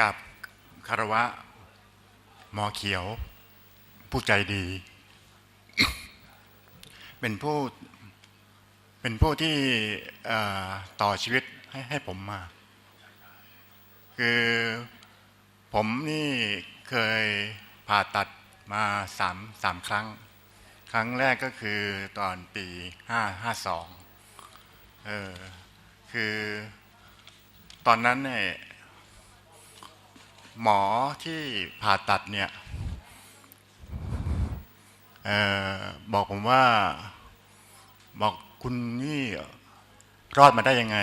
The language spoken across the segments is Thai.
กับคารวะหมอเขียว ผู้ใจดี เป็นผู้เป็นผู้ที่ต่อชีวิตให้ให้ผมมา คือผมนี่เคยผ่าตัดมาสามสามครั้ง ครั้งแรกก็คือตอนปีห้าห้าสองเออคือตอนนั้นเนี่ย หมอที่ผ่าตัดเนี่ยออบอกผมว่าบอกคุณนี่รอดมาได้ยังไง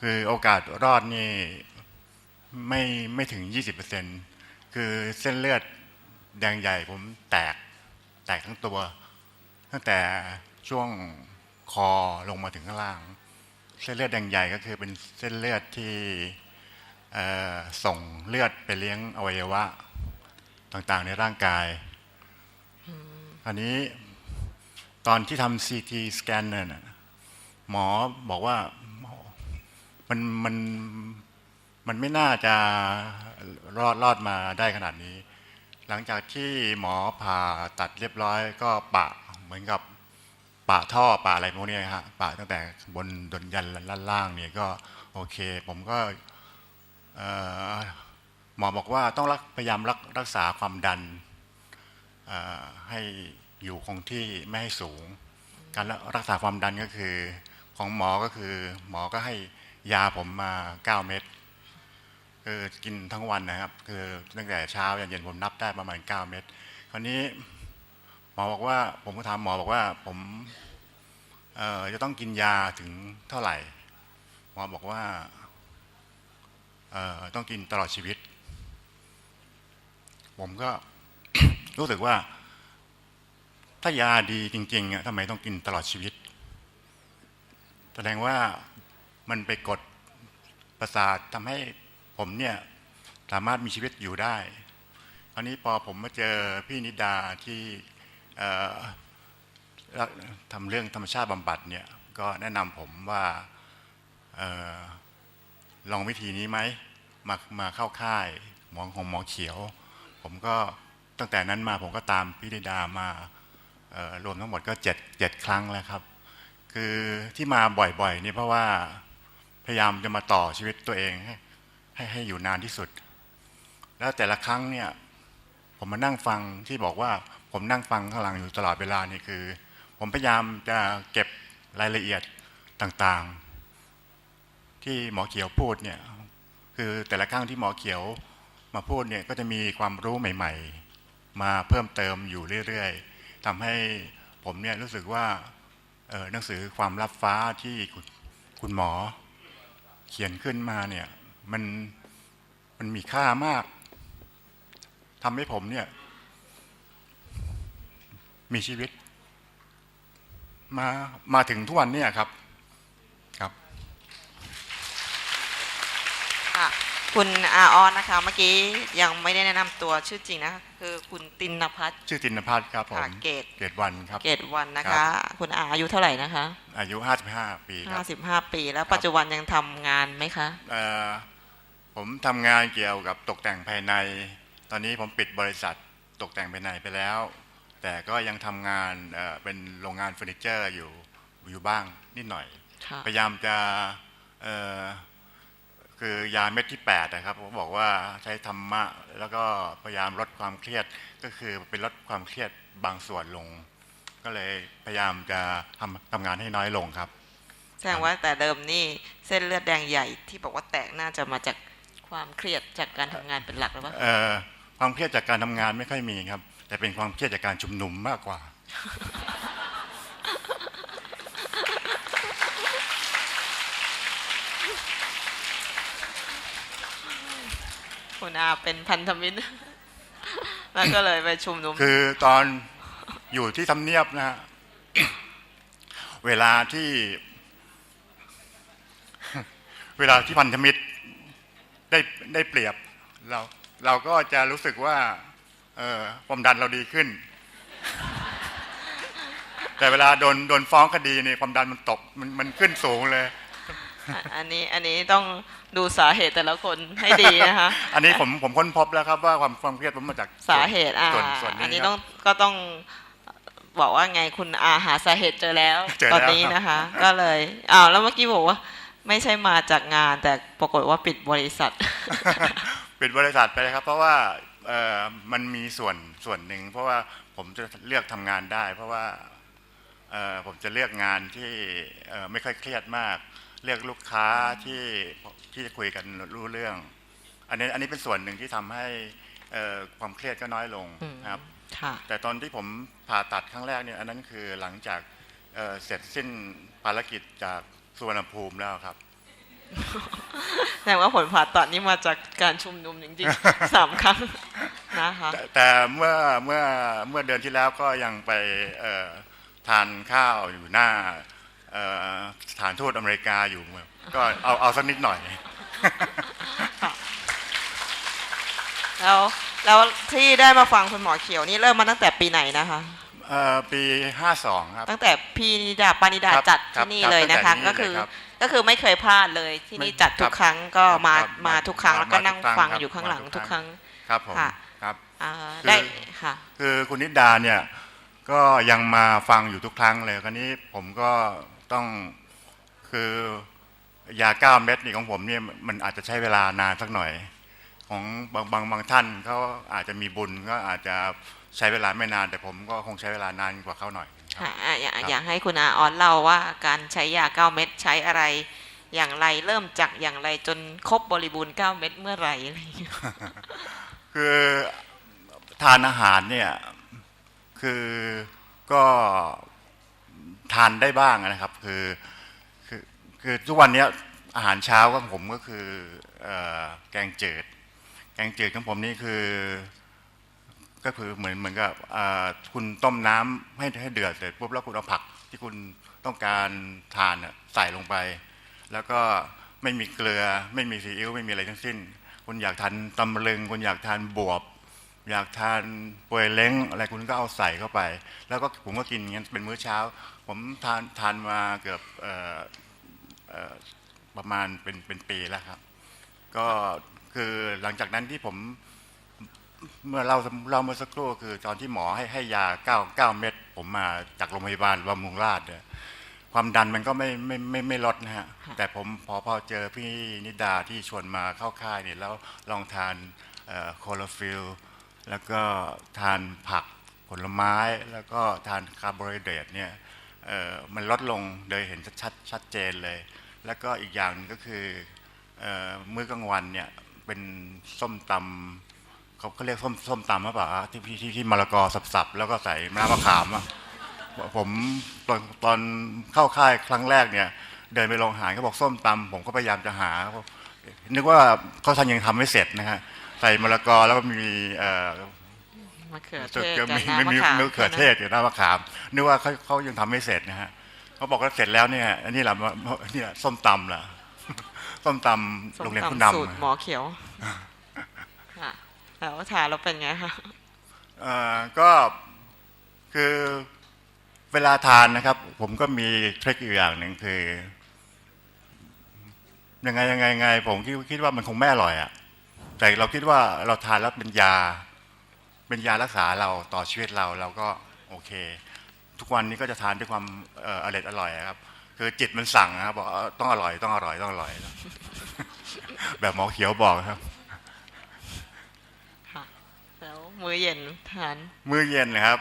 คือโอกาสรอดนี่ไม่ไม่ถึง 20%คือเส้นเลือดแดงใหญ่ผมแตกแตกทั้งตัว ตั้งแต่ช่วงคอลงมาถึงข้างล่าง เส้นเลือดแดงใหญ่ก็คือเป็นเส้นเลือดที่ ส่งเลือดไปเลี้ยงอวัยวะ ต่างๆในร่างกาย อันนี้ตอนที่ทำซีทีสแกนเนี่ยนะหมอบอกว่ามันมันมันไม่น่าจะรอดรอดมาได้ขนาดนี้ หลังจากที่หมอผ่าตัดเรียบร้อย ก็ปะเหมือนกับปะท่อปะอะไรพวกเนี้ยฮะปะตั้งแต่บนดนยันล่านล่างเนี่ยก็โอเค ผมก็เอ่อ หมอบอกว่าต้องพยายามรักรักษาความดันให้อยู่คงที่ไม่ให้สูง การรักษาความดันก็คือ ของหมอก็คือ หมอก็ให้ยาผมมา 9 เม็ดคือกินทั้งวันนะครับ คือตั้งแต่เช้ายันเย็นผมนับได้ประมาณ 9 เม็ดคราวนี้หมอบอกว่าผมก็ถามหมอบอกว่าผมจะต้องกินยาถึงเท่าไหร่ หมอบอกว่า ต้องกินตลอดชีวิต ผมก็รู้สึกว่า ถ้ายาดีจริงๆอะทำไมต้องกินตลอดชีวิต แสดงว่ามันไปกดประสาททำให้ผมเนี่ยสามารถมีชีวิตอยู่ได้คราวนี้พอผมมาเจอพี่นิดาที่ทำเรื่องธรรมชาติบำบัดเนี่ยก็แนะนำผมว่า ลองวิธีนี้ไหมมามาเข้าค่ายหมอของหมอเขียว ผมก็ตั้งแต่นั้นมาผมก็ตามพี่นิดามารวมทั้งหมดก็เจ็ดเจ็ดครั้งแล้วครับ คือที่มาบ่อยๆนี่เพราะว่าพยายามจะมาต่อชีวิตตัวเองให้ให้ให้อยู่นานที่สุด แล้วแต่ละครั้งเนี่ยผมมานั่งฟังที่บอกว่าผมนั่งฟังข้างหลังอยู่ตลอดเวลานี่คือ ผมพยายามจะเก็บรายละเอียดต่างๆ ที่หมอเขียวพูดเนี่ยคือแต่ละครั้งที่หมอเขียวมาพูดเนี่ยก็จะมีความรู้ใหม่ ๆ มาเพิ่มเติมอยู่เรื่อยๆทำให้ผมเนี่ยรู้สึกว่าหนังสือความลับฟ้าที่คุณคณหมอเขียนขึ้นมาเนี่ยมันมันมีค่ามากทำให้ผมเนี่ย มีชีวิต มามาถึงทุกวันเนี่ยครับ ค่ะคุณอาออนนะคะ เมื่อกี้ยังไม่ได้แนะนำตัวชื่อจริงนะคะคือคุณตินพัฒน์ ชื่อตินพัฒน์ครับผม ค่ะเกต เกตวันครับ เกตวันนะครัคะ บ คุณอาอายุเท่าไหร่นะคะอายุ 55 ปีครับ 55 ปี แล้วครับ ปัจจุบันยังทำงานไหมคะ เอ่อผมทำงานเกี่ยวกับตกแต่งภายใน ตอนนี้ผมปิดบริษัทตกแต่งภายในไปแล้ว แต่ก็ยังทำงานเอ่อเป็นโรงงานเฟอร์นิเจอร์อยู่อยู่บ้างนิดหน่อย ค่ะ พยายามจะเอ่อ คือยาเม็ดที่8นะครับผมบอกว่าใช้ธรรมะ แล้วก็พยายามลดความเครียดก็คือเป็นลดความเครียดบางส่วนลง ก็เลยพยายามจะทำทำงานให้น้อยลงครับแสดงว่าแต่เดิมนี่เส้นเลือดแดงใหญ่ที่บอกว่าแตกน่าจะมาจากความเครียดจากการทำงานเป็นหลักหรือเปล่าเอ่อความเครียดจากการทำงานไม่ค่อยมีครับ แต่เป็นความเครียดจากการชุมนุมมากกว่า คุณอาเป็นพันธมิตรแล้วก็เลยไปชุมนุม คือตอนอยู่ที่ทำเนียบนะฮะเวลาที่ เวลาที่พันธมิตรได้ได้เปรียบ เราเราก็จะรู้สึกว่า เออความดันเราดีขึ้น แต่เวลาโดนโดนฟ้องคดีเนี่ยความดันมันตกมันมันขึ้นสูงเลย อะอันนี้อันนี้ต้องดูสาเหตุแต่ละคนให้ดีนะคะ อันนี้ผมผมค้นพบแล้วครับว่าความความเครียดผมมาจากสาเหตุอ่าส่วนส่วนอันนี้นี้คต้รัอบงก็ต้องบอกว่าไงคุณอาหาสาเหตุเจอแล้วเจอตอนแล้วนี้ครับนะคะ ก็เลยอ้าวแล้วเมื่อกี้บอกว่า ไม่ใช่มาจากงาน แต่ปรากฏว่าปิดบริษัท ปิดบริษัทไปเลยครับ เพราะว่าเอ่อมันมีส่วนส่วนหนึ่ง เพราะว่าผมจะเลือกทำงานได้ เพราะว่าเอ่อผมจะเลือกงานที่เอ่อไม่ค่อยเครียดมาก เลือกลูกค้าที่ที่จะคุยกันรู้เรื่อง อันนี้อันนี้เป็นส่วนหนึ่งที่ทำให้เอ่อความเครียดก็น้อยลงอืมครับค่ะแต่ตอนที่ผมผ่าตัดครั้งแรกเนี่ยอันนั้นคือหลังจากเอ่อเสร็จสิ้นภารกิจจากสุวรรณภูมิแล้วครับแสดงว่าผลผ่าตัดนี่มาจากการชุมนุมจริงๆสามครั้งนะคะแต่แต่เมื่อเมื่อเมื่อเดือนที่แล้วก็ยังไปเอ่อทานข้าวอยู่หน้าเอ่อ สถานทูตอเมริกาอยู่ ก็เอาเอาสักนิดหน่อย แล้วแล้วที่ได้มาฟังคุณหมอเขียวนี่เริ่มมาตั้งแต่ปีไหนนะคะเอ่อปี 52 ครับ ตั้งแต่พี่นิดาปานิดาครับจัดครับที่นี่ครับเลยนะคะตั้งแต่ที่นี่ก็คือเลยครับก็คือไม่เคยพลาดเลยที่นี่ไม่จัดทุกครับครั้งก็ครับมาครับมามาทุกครั้งมาแล้วก็นั่งทุกครั้งฟังครับอยู่ข้างหลังมาทุทุกกคครั้รั้งงครับผมค่ะครับอ่าคือได้ค่ะคือคุณนิดาเนี่ยก็ยังมาฟังอยู่ทุกครั้งเลยคราวนี้ผมก็ ต้องคือยาเก้าเม็ดนี่ของผมเนี่ยมันอาจจะใช้เวลานานสักหน่อย ของบางบางบางท่านเขาอาจจะมีบุญก็อาจจะใช้เวลาไม่นานแต่ผมก็คงใช้เวลานานกว่าเขาหน่อยครับค่ะอะอยากครับอยากให้คุณอาออนเล่าว่าการใช้ยาเก้าเม็ดใช้อะไร อย่างไรเริ่มจากอย่างไรจนครบบริบูรณ์เก้าเม็ดเมื่อไหร่อะไรอย่างเงี้ยคือทานอาหารเนี่ยคือก็ ทานได้บ้างนะครับ คือคือคือทุกวันนี้อาหารเช้าของผมก็คืออแกงจืด แกงจืดของผมนี่คือ ก็คือเหมือนเหมือนกับคุณต้มน้ำให้ให้เดือดเสร็จปุ๊บแล้วคุณเอาผักที่คุณต้องการทานใส่ลงไป แล้วก็ไม่มีเกลือไม่มีซีอิ๊วไม่มีอะไรทั้งสิ้น คุณอยากทานตำลึงคุณอยากทานบวบ อยากทานปวยเล้งอะไรคุณก็เอาใส่เข้าไป แล้วก็ผมก็กินอย่างนั้นเป็นมื้อเช้า ผมทานทานมาเกือบเอ่อเอ่อประมาณเป็นเป็นปีแล้วครับ ก็คือหลังจากนั้นที่ผมเมื่อเราเราเมื่อสักครู่คือตอนที่หมอให้ให้ยาเก้าเก้าเม็ดผมมาจากโรงพยาบาลบำรุงราษฎร์เนี่ยความดันมันก็ไม่ไม่ไม่ไม่ลดนะฮะ แต่ผมพอพอเจอพี่นิดาที่ชวนมาเข้าค่ายเนี่ยแล้วลองทานโคลอฟิล แล้วก็ทานผักผลไม้แล้วก็ทานคาร์โบไฮเดรตเนี่ยมันลดลงโดยเห็นชัดชัดเจนเลย แล้วก็อีกอย่างนึงก็คือเออมื้อกลางวันเนี่ยเป็นส้มตำเขาเขาเรียกส้มส้มตำหรือเปล่าที่ที่ที่ที่มะละกอสับๆแล้วก็ใส่น้ำมะขามอะผมตอนตอนเข้าค่ายครั้งแรกเนี่ย เดินไปโรงอาหารเขาบอกส้มตำผมก็พยายามจะหา นึกว่าเขาทำยังทำไม่เสร็จนะฮะ ใส่มะละกอแล้วก็มีเอ่อมะเขือเทตึกศจะกับมีน้ำมีมะขามมะเขือเทศกับน้ำมะขามนึกว่าเขาเขายังทำไม่เสร็จนะฮะเขาบอกว่าเสร็จแล้วเนี่ยอันนี้แหละเนี่ยส้มตำล่ะส้มตำส้โรมงเรียนคุณตำดำสูตรอะหมอเขียวค่ะแล้วทานแล้วเป็นไงคะเอ่อก็คือเวลาทานนะครับ ผมก็มีเทริคอยู่อย่างหนึ่งคือยังไงยังไงยังไงผมคิดคิดว่ามันคงไม่อร่อยอะ่ะ แต่เราคิดว่าเราทานแล้วเป็นยา เป็นยารักษาเราต่อชีวิตเราเราก็โอเค ทุกวันนี้ก็จะทานด้วยความเอ่ออร่อยอร่อยอะครับ คือจิตมันสั่งนะครับบอกเอ่อต้องอร่อยต้องอร่อยต้องอร่อย แบบหมอเขียวบอกครับค่ะแล้วมื้อเย็นทาน มื้อเย็นนะครับ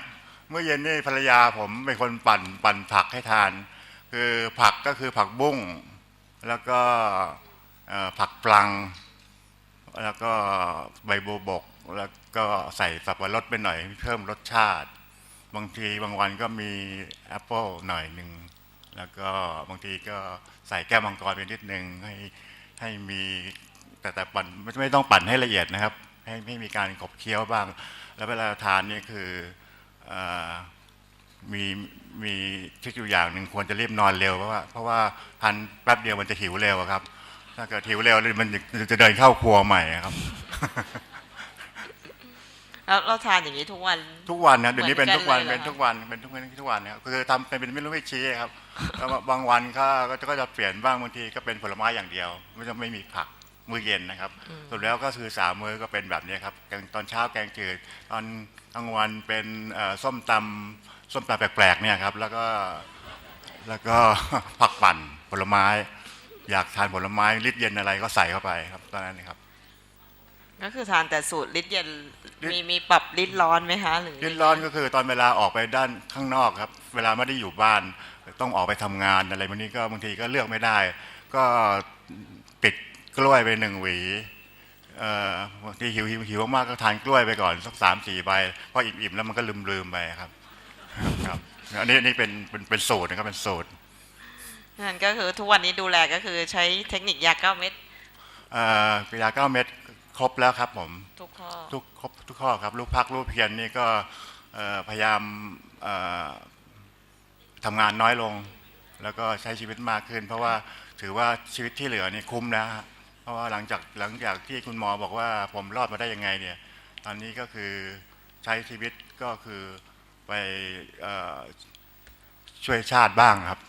มื้อเย็นนี่ภรรยาผมเป็นคนปั่นปั่นผักให้ทาน คือผักก็คือผักบุ้งแล้วก็เอ่อผักปลัง แล้วก็ใบบัวบก แล้วก็ใส่สับปะรดไปหน่อยเพิ่มรสชาติ บางทีบางวันก็มีแอปเปิลหน่อยหนึ่งแล้วก็บางทีก็ใส่แก้วมังกรไปนิดนึงให้ให้มีแต่แต่ปั่นไม่ไม่ต้องปั่นให้ละเอียดนะครับ ให้ให้มีการขบเคี้ยวบ้าง แล้วเวลาทานนี่คืออมีมีทริคอยู่อย่างหนึ่งควรจะรีบนอนเร็วเพราะว่าเพราะว่าทานแป๊บเดียวมันจะหิวเร็วครับ ถ้าเกิดหิวเร็วมันจะจะเดินเข้าครัวใหม่อะครับแล้วเราทานอย่างนี้ทุกวัน ทุกวันนะเดี๋ยวนี้เป็นเหมืทุอนกวันกันเลยเหรอเป็นทุกวันเป็นทุกวันทุกวันเนี่ยคือทำเป็นไม่รู้ไม่ชี้ครับแล้วบางวันก็ก็จะก็จะเปลี่ยนบ้างบางทีก็เป็นผลไม้อย่างเดียว ไม่ต้องไม่มีผักมื้อเย็นนะครับส่วนแล้วก็คือสามมื้อก็เป็นแบบนี้ครับแกงตอนเช้าแกงจืดตอนกลางวันเป็นเอ่อส้มตำส้มตำแปลกๆเนี่ยครับ แล้วก็แล้วก็ผักปั่นผลไม้ อยากทานผลไม้ริดเย็นอะไรก็ใส่เข้าไปครับตอนนั้นนะครับ ก็คือทานแต่สูตรลิตรเย็นลิตรมีมีปรับลิตรร้อนไหมคะหรือริดร้อนก็คือตอนเวลาออกไปด้านข้างนอกครับ เวลาไม่ได้อยู่บ้าน ต้องออกไปทำงานอะไรพวกนี้ก็บางทีก็เลือกไม่ได้ ก็ปิดกล้วยไปหนึ่งหวีเอ่อบางทีหิวหิวหิวมากๆก็ทานกล้วยไปก่อนสักสามสี่ใบพออิ่มๆแล้วมันก็ลืมลืมๆไปครับ ครับ อันนี้อันนี้เป็นเป็นเป็นสูตรนะครับเป็นสูตร นั่นก็คือทุกวันนี้ดูแลก็คือใช้เทคนิคยาเก้าเม็ดเอ่อยาเก้าเม็ดครบแล้วครับผมทุกข้อทุกครบทุกข้อครับลูกพักลูกเพียรนี่ก็เอ่อพยายามเอ่อทำงานน้อยลง แล้วก็ใช้ชีวิตมากขึ้น เพราะว่าถือว่าชีวิตที่เหลือนี่คุ้มแล้วฮะเพราะว่าหลังจากหลังจากที่คุณหมอบอกว่าผมรอดมาได้ยังไงเนี่ยตอนนี้ก็คือใช้ชีวิตก็คือไปเอ่อช่วยชาติบ้างครับ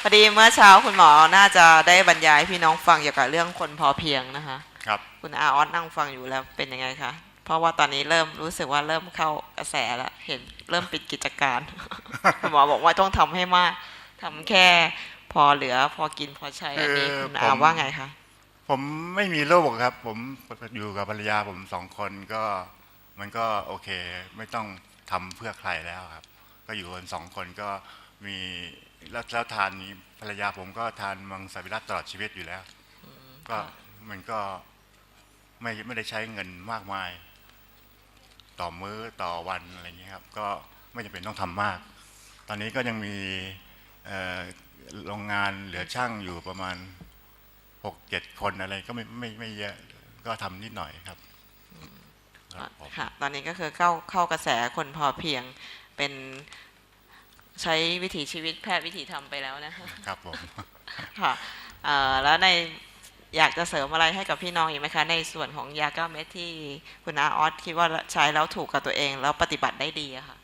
พอดีเมื่อเช้าคุณหมอน่าจะได้บรรยายให้พี่น้องฟังเกี่ยวกับเรื่องคนพอเพียงนะคะครับคุณอาออสนั่งฟังอยู่แล้วเป็นยังไงคะเพราะว่าตอนนี้เริ่มรู้สึกว่าเริ่มเข้ากระแสแล้วเห็นเริ่มปิดกิจการ คุณหมอบอกว่าต้องทำให้มากทำแค่พอเหลือพอกินพอใช้อันนี้คือคุณอาผมว่าไงคะผมไม่มีลูกครับ ผมอยู่กับภรรยาผมสองคนก็มันก็โอเค ไม่ต้องทำเพื่อใครแล้วครับ ก็อยู่กันสองคนก็มี แล้วแล้วทานนี้ภรรยาผมก็ทานมังสวิรัตตลอดชีวิตอยู่แล้ว ก็มันก็ไม่ไม่ได้ใช้เงินมากมาย ต่อมื้อต่อวันอะไรอย่างเงี้ยครับ ก็ไม่จำเป็นต้องทำมาก ตอนนี้ก็ยังมีเอ่อโรงงานเหลือช่างอยู่ประมาณหกเจ็ดคนอะไรก็ไม่ไม่ไม่เยอะก็ทำนิดหน่อยครับครับผมค่ะตอนนี้ก็คือเข้าเข้ากระแสคนพอเพียงเป็น ใช้วิถีชีวิตแพทย์วิถีธรรมไปแล้วนะคะครับผมค่ะเอ่อแล้วในอยากจะเสริมอะไรให้กับพี่น้องอีกไหมคะ ในส่วนของยาเก้าเม็ดที่คุณอาออสคิดว่าใช้แล้วถูกกับตัวเอง แล้วปฏิบัติได้ดีอะค่ะ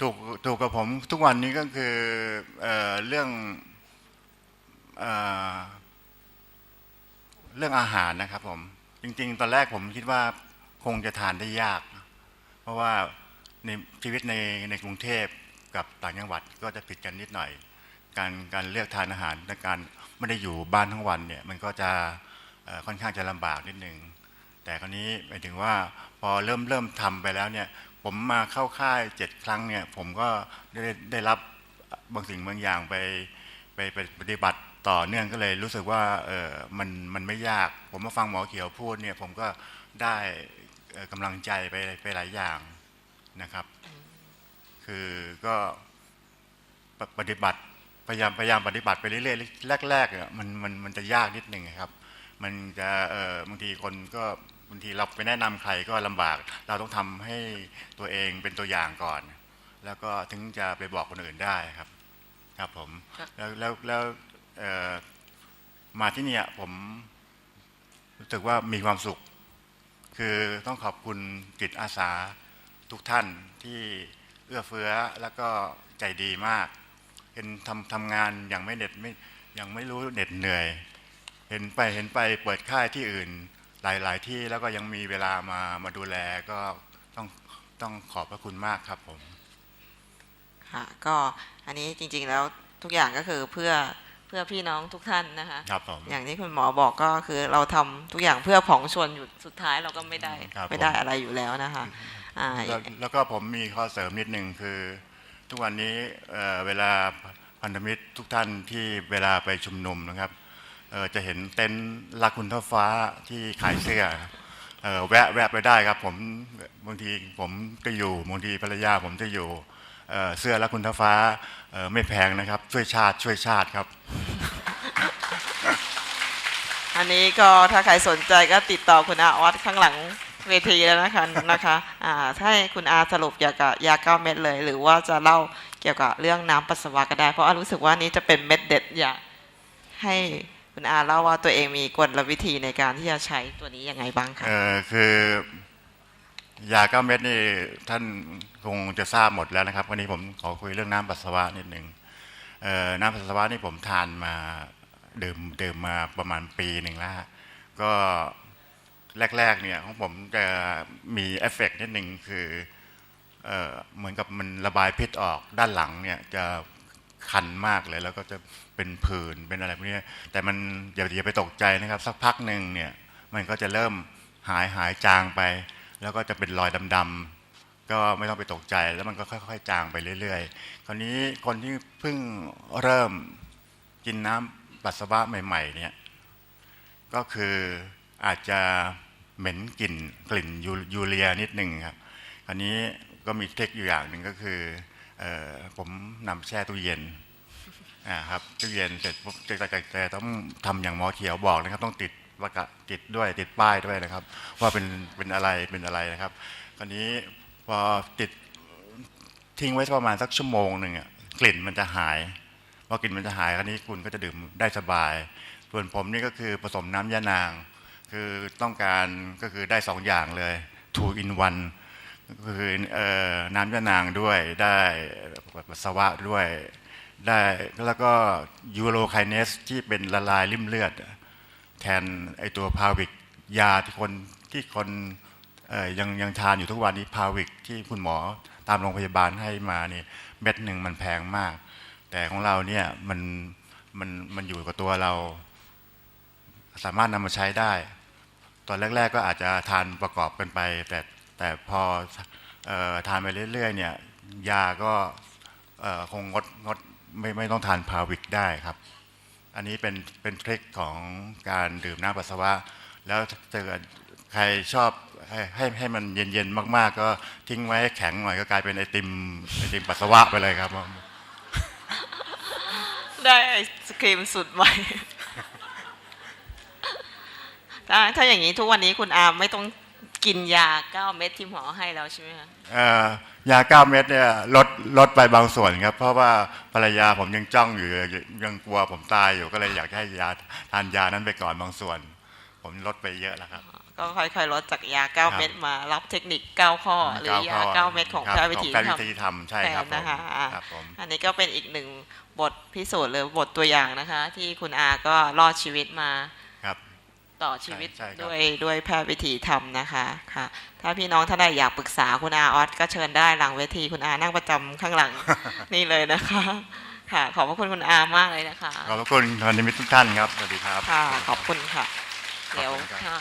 ถูกถูกกับผมทุกวันนี้ก็คือเอ่อเรื่องเอ่อเรื่องอาหารนะครับผมจริง ๆ ตอนแรกผมคิดว่าคงจะทานได้ยาก เพราะว่าในชีวิตในในกรุงเทพ กับต่างจังหวัดก็จะผิดกันนิดหน่อย การการเลือกทานอาหารและการไม่ได้อยู่บ้านทั้งวันเนี่ยมันก็จะค่อนข้างจะลำบากนิดนึงแต่คราวนี้หมายถึงว่าพอเริ่มเริ่มทำไปแล้วเนี่ยผมมาเข้าค่ายเจ็ดครั้งเนี่ยผมก็ได้ได้รับบางสิ่งบางอย่างไปไปไปปฏิบัติต่อเนื่องก็เลยรู้สึกว่าเออมันมันไม่ยาก ผมมาฟังหมอเขียวพูดเนี่ยผมก็ได้กำลังใจไปไปหลายอย่างนะครับ คือก็ปปฏิบัติพยายามพยายามปฏิบัติไปเรื่อยๆแรกๆอะมันมันมันจะยากนิดหนึ่งครับ มันจะเออบางทีคนก็บางทีเราไปแนะนำใครก็ลำบาก เราต้องทำให้ตัวเองเป็นตัวอย่างก่อน แล้วก็ถึงจะไปบอกคนอื่นได้ครับ ครับผมแล้วแล้วแล้วมาที่เนี่ยผมรู้สึกว่ามีความสุข คือต้องขอบคุณจิตอาสาทุกท่านที่ เอื้อเฟื้อแล้วก็ใจดีมาก เห็นทำทำงานอย่างไม่เหน็ดไม่ยังไม่รู้เหน็ดเหนื่อย เห็นไปเห็นไปเปิดค่ายที่อื่นหลาย ๆ ที่แล้วก็ยังมีเวลามามาดูแลก็ต้องต้องขอบพระคุณมากครับผมค่ะก็อันนี้จริง ๆ แล้วทุกอย่างก็คือเพื่อเพื่อพี่น้องทุกท่านนะคะครับผมอย่างที่คุณหมอบอกก็คือเราทำทุกอย่างเพื่อผองชนอยู่สุดท้ายเราก็ไม่ได้ครับไม่ได้ผมอะไรอยู่แล้วนะคะอ่า แล้วแล้วก็ผมมีข้อเสริมนิดหนึ่งคือ ทุกวันนี้เอ่อเวลาพันธมิตรทุกท่านที่เวลาไปชุมนุมนะครับเอ่อจะเห็นเต็นท์ลักคุณท่าฟ้าที่ขายเสื้อเอ่อแวะแวะไปได้ครับผมบางทีผมก็อยู่บางทีภรรยาผมจะอยู่เอ่อเสื้อลักคุณท่าฟ้าเอ่อไม่แพงนะครับ ช่วยชาติช่วยชาติครับอันนี้ก็ถ้าใครสนใจก็ติดต่อคุณอาออสข้างหลังเวทีแล้วนะคะนะคะอ่าถ้า ให้คุณอาสรุปเกี่ยวกับยาเก้าเม็ดเลย หรือว่าจะเล่าเกี่ยวกับเรื่องน้ำปัสสาวะก็ได้ เพราะอารู้สึกว่านี้จะเป็นเม็ดเด็ดอยากให้คุณอาเล่าว่าตัวเองมีกลวิธีในการที่จะใช้ตัวนี้ยังไงบ้างคะเออคือยาเก้าเม็ดนี่ท่านคงจะทราบหมดแล้วนะครับ วันนี้ผมขอคุยเรื่องน้ำปัสสาวะนิดหนึ่งเอ่อน้ำปัสสาวะนี่ผมทานมาดื่มดื่มมาประมาณปีหนึ่งแล้วก็ แรกๆเนี่ยของผมจะมีเอฟเฟกต์นิดหนึ่งคือเออเหมือนกับมันระบายพิษออกด้านหลังเนี่ยจะคันมากเลย แล้วก็จะเป็นผื่นเป็นอะไรพวกนี้แต่มันอย่าอย่าไปตกใจนะครับ สักพักหนึ่งเนี่ยมันก็จะเริ่มหายหายจางไป แล้วก็จะเป็นรอยดำๆก็ไม่ต้องไปตกใจแล้วมันก็ค่อย ๆ จางไปเรื่อย ๆ คราวนี้คนที่เพิ่งเริ่มกินน้ำปัสสาวะใหม่ ๆ เนี่ยก็คืออาจจะ เหม็นกลิ่นกลิ่นยูยูเรียนิดหนึ่งครับคราวนี้ก็มีเทคอยู่อย่างหนึ่งก็คือออผมนำแช่ตู้เย็นอ่าครับตู้เย็นเสร็จปุ๊บจะจะต้องทำอย่างหมอเขียวบอกนะครับ ต้องติดประกาศติดด้วยติดป้ายด้วยนะครับ ว่าเป็นเป็นอะไรเป็นอะไรนะครับคราวนี้พอติดทิ้งไว้ประมาณสักชั่วโมงหนึ่งอะกลิ่นมันจะหายพอกลิ่นมันจะหายคราวนี้คุณก็จะดื่มได้สบาย ส่วนผมนี่ก็คือผสมน้ำยานาง คือต้องการก็คือได้สองอย่างเลย two in one ก็คือเอ่อน้ำยานางด้วยได้ปัสสาวะด้วยได้แล้วก็ยูโรไคเนสที่เป็นละลายริ่มเลือด แทนไอตัวพาวิกยาที่คนที่คนยังยังทานอยู่ทุกวันนี้พาวิกที่คุณหมอตามโรงพยาบาลให้มานี่เม็ดหนึ่งมันแพงมาก แต่ของเราเนี่ยมันมันมันอยู่กับตัวเรา สามารถนำมาใช้ได้ ตอนแรก ๆ ก็อาจจะทานประกอบกันไป แต่แต่พออทานไปเรื่อยๆเนี่ยยาก็คงงดงดไม่ไม่ต้องทานพาวิกได้ครับ อันนี้เป็นเป็นทริคของการดื่มน้ำปัสสาวะ แล้วเกิดใครชอบให้ให้ให้มันเย็นๆมาก ๆ ก็ทิ้งไว้ให้แข็งหน่อยก็กลายเป็นไอติมไอติมปัสสาวะไปเลยครับ ได้ไอศครีมสุดใหม่ ถ้าถ้าอย่างนี้ทุกวันนี้คุณอาไม่ต้องกินยาเก้าเม็ดที่หมอให้แล้วใช่ไหมคะเอ่อยาเก้าเม็ดเนี่ยลดลดไปบางส่วนครับ เพราะว่าภรรยาผมยังจ้องอยู่ยังกลัวผมตายอยู่ก็เลยอยากให้ยาทานยานั้นไปก่อนบางส่วน ผมลดไปเยอะแล้วครับก็ค่อยๆลดจากยาเก้าครับเม็ดมารับเทคนิคเก้าข้อ หรือยาเก้าเม็ดของครับแพทย์วิถีของแพทย์ทวิธีทำใช่ำแทครับนผมนะคะอะครับผมอันนี้ก็เป็นอีกหนึ่งบทพิสูจน์หรือบทตัวอย่างนะคะ ที่คุณอาก็รอดชีวิตมาครับ ต่อชีวิตใช่ใช่ครับด้วยด้วยแพทย์วิถีทำนะคะค่ะ ถ้าพี่น้องท่านใดอยากปรึกษาคุณอาออสก็เชิญได้หลังเวทีคุณอานั่งประจำข้างหลังนี่เลยนะคะ ค่ะ ขอบพระคุณคุณอามากเลยนะคะ ขอบพระคุณท่านนิมิตทุกท่านครับสวัสดีครับค่ะขอบคุณค่ะขอบคุณเดี๋ยวครับค่ะ